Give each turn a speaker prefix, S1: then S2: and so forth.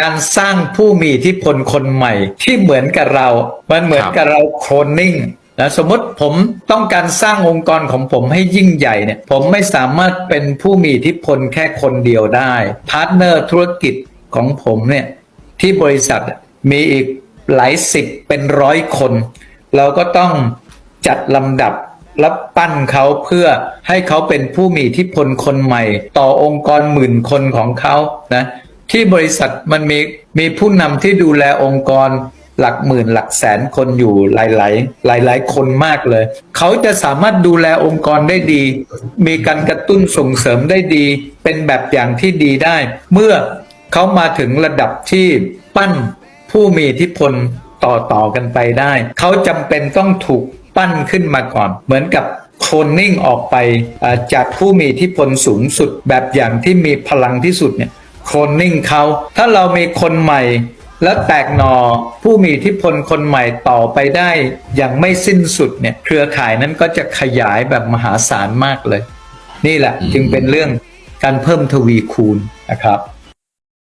S1: การสร้างผู้มีอิทธิพลคนใหม่ที่เหมือนกับเรา มันเหมือนกับเราโคลนนิ่งนะสมมติผมต้องการสร้างองค์กรของผมให้ยิ่งใหญ่เนี่ย ผมไม่สามารถเป็นผู้มีอิทธิพลแค่คนเดียวได้ พาร์ทเนอร์ธุรกิจของผมเนี่ย ที่บริษัทมีอีกหลายสิบเป็นร้อยคน เราก็ต้องจัดลำดับและปั้นเขาเพื่อให้เขาเป็นผู้มีอิทธิพลคนใหม่ ต่อองค์กรหมื่นคนของเขานะ ที่บริษัทมันมีมีผู้นำที่ดูแลองค์กรหลักหมื่นหลักแสนคนอยู่หลายๆหลายๆคนมากเลย เขาจะสามารถดูแลองค์กรได้ดี มีการกระตุ้นส่งเสริมได้ดี เป็นแบบอย่างที่ดีได้ เมื่อเขามาถึงระดับที่ปั้นผู้มีอิทธิพลต่อต่อกันไปได้ เขาจำเป็นต้องถูกปั้นขึ้นมาก่อน เหมือนกับโคลนนิ่งออกไปจากผู้มีอิทธิพลสูงสุดแบบอย่างที่มีพลังที่สุดเนี่ย คลนนิ่งเขาถ้าเรามีคนใหม่ แล้วแตกหนอผู้มีอิทธิพลคนใหม่ต่อไปได้ อย่างไม่สิ้นสุดเนี่ยเครือข่ายนั้นก็จะขยายแบบมหาศาลมากเลย นี่แหละจึงเป็นเรื่องการเพิ่มทวีคูณนะครับ